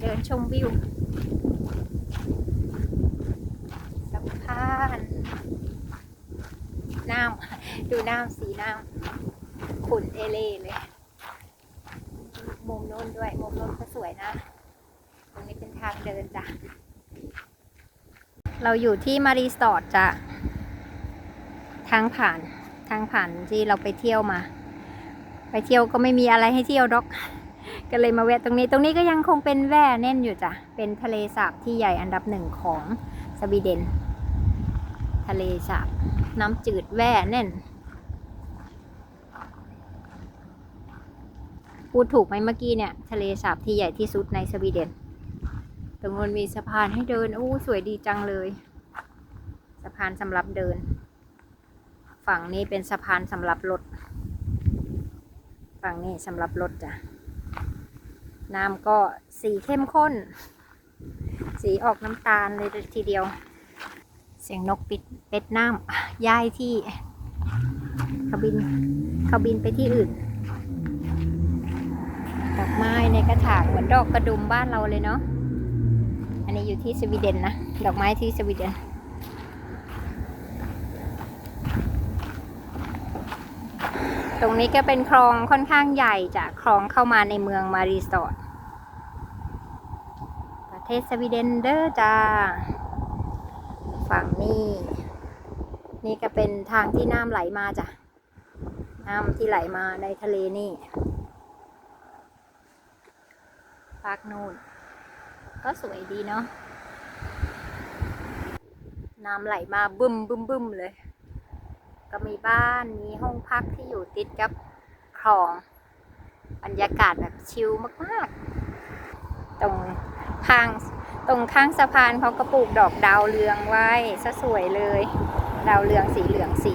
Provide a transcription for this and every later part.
เดินชมวิวสะพานน้ำดูน้ำสีน้ำขุ่นเอเล่เลยมุมโน้นด้วยมุมโน้นก็สวยนะ ตรงนี้เป็นทางเดินจ้ะ เราอยู่ที่มารีสอร์ทจ้ะ ทางผ่านทางผ่านที่เราไปเที่ยวมา ไปเที่ยวก็ไม่มีอะไรให้เที่ยวดอก ก็เลยมาแวะตรงนี้ ตรงนี้ก็ยังคงเป็นแว่แน่นอยู่จ้ะ เป็นทะเลสาบที่ใหญ่อันดับหนึ่งของสวีเดน ทะเลสาบน้ำจืดแว่แน่น พูดถูกไหมเมื่อกี้เนี่ย ทะเลสาบที่ใหญ่ที่สุดในสวีเดน ตรงนู้นมีสะพานให้เดินอู้สวยดีจังเลย สะพานสำหรับเดิน ฝั่งนี้เป็นสะพานสำหรับรถ ฝั่งนี้สำหรับรถจ้ะ น้ำก็สีเข้มข้น สีออกน้ำตาลเลยทีเดียว เสียงนกปิดเป็ดน้ำย้ายที่เขาบินเขาบินไปที่อื่น ดอกไม้ในกระถางเหมือนดอกกระดุมบ้านเราเลยเนาะ อันนี้อยู่ที่สวีเดนนะ ดอกไม้ที่สวีเดน ตรงนี้ก็เป็นคลองค่อนข้างใหญ่จากคลองเข้ามาในเมืองมารีสอร์ทประเทศสวีเดนเด้อจ้า ฝั่งนี้ นี่ก็เป็นทางที่น้ำไหลมาจ้ะ น้ำที่ไหลมาในทะเลนี่ภาคนู่นก็สวยดีเนาะน้ำไหลมาบึ้มบึ้มบึ้มเลย ก็มีบ้านมีห้องพักที่อยู่ติดกับคลองบรรยากาศแบบชิลมากๆ ตรงข้างตรงข้างสะพานเขาก็ปลูกดอกดาวเรืองไว้ซะสวยเลย ดาวเรืองสีเหลืองสี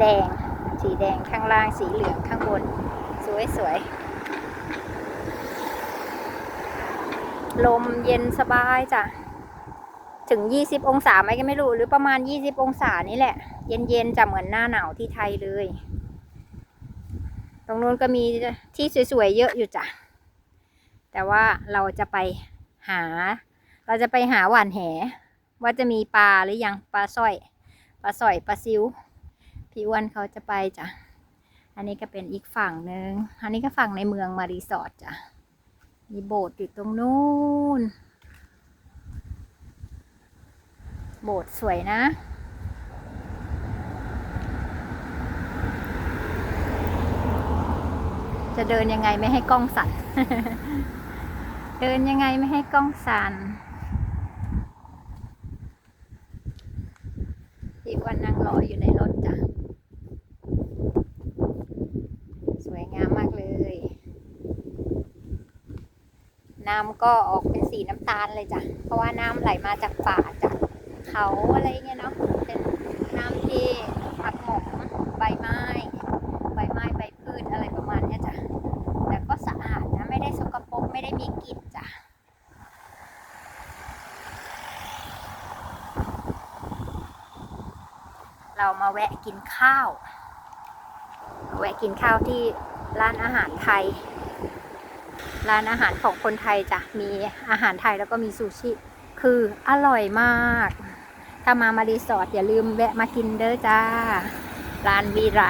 แดง สีแดงข้างล่างสีเหลืองข้างบน สวยสวยๆลมเย็นสบายจ้ะ ถึง 20 องศาไหมก็ไม่รู้ หรือประมาณ 20 องศานี่แหละ เย็นๆจะเหมือนหน้าหนาวที่ไทยเลย ตรงนู้นก็มีที่สวยๆเยอะอยู่จ้ะ แต่ว่าเราจะไปหา เราจะไปหาหวานแห ว่าจะมีปลาหรือยังปลาสร้อย ปลาสร้อยปลาซิว พี่อ้วนเขาจะไปจ้ะ อันนี้ก็เป็นอีกฝั่งหนึ่งอันนี้ก็ฝั่งในเมืองมารีสอร์ทจ้ะ มีโบสถ์อยู่ตรงนู้น โบสถ์สวยนะ จะเดินยังไงไม่ให้กล้องสั่น เดินยังไงไม่ให้กล้องสั่นพี่อ้วันนั่งรออยู่ในรถจ้ะ สวยงามมากเลย น้ำก็ออกเป็นสีน้ำตาลเลยจ้ะ เพราะว่าน้ำไหลมาจากป่าจ เขาอะไรเงี้ยเนาะเป็นน้ำที่ผักหมกใบไม้ ใบไม้ใบพืชอะไรประมาณเนี้ยจ้ะแต่ก็สะอาดนะไม่ได้สกปรกไม่ได้มีกลิ่นจ้ะเรามาแวะกินข้าว แวะกินข้าวที่ร้านอาหารไทย ร้านอาหารของคนไทยจ้ะ มีอาหารไทยแล้วก็มีซูชิ คืออร่อยมาก ถ้ามามารีสอร์ทอย่าลืมแวะมากินเด้อจ้า ร้านวีไร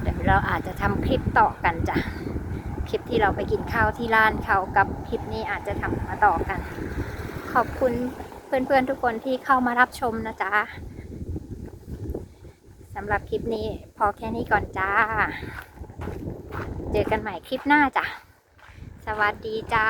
เดี๋ยวเราอาจจะทำคลิปต่อกันจ้ะ คลิปที่เราไปกินข้าวที่ร้านเขากับคลิปนี้อาจจะทำมาต่อกัน ขอบคุณเพื่อนๆทุกคนที่เข้ามารับชมนะจ๊ะสำหรับคลิปนี้พอแค่นี้ก่อนจ้า เจอกันใหม่คลิปหน้าจ้ะ สวัสดีจ้า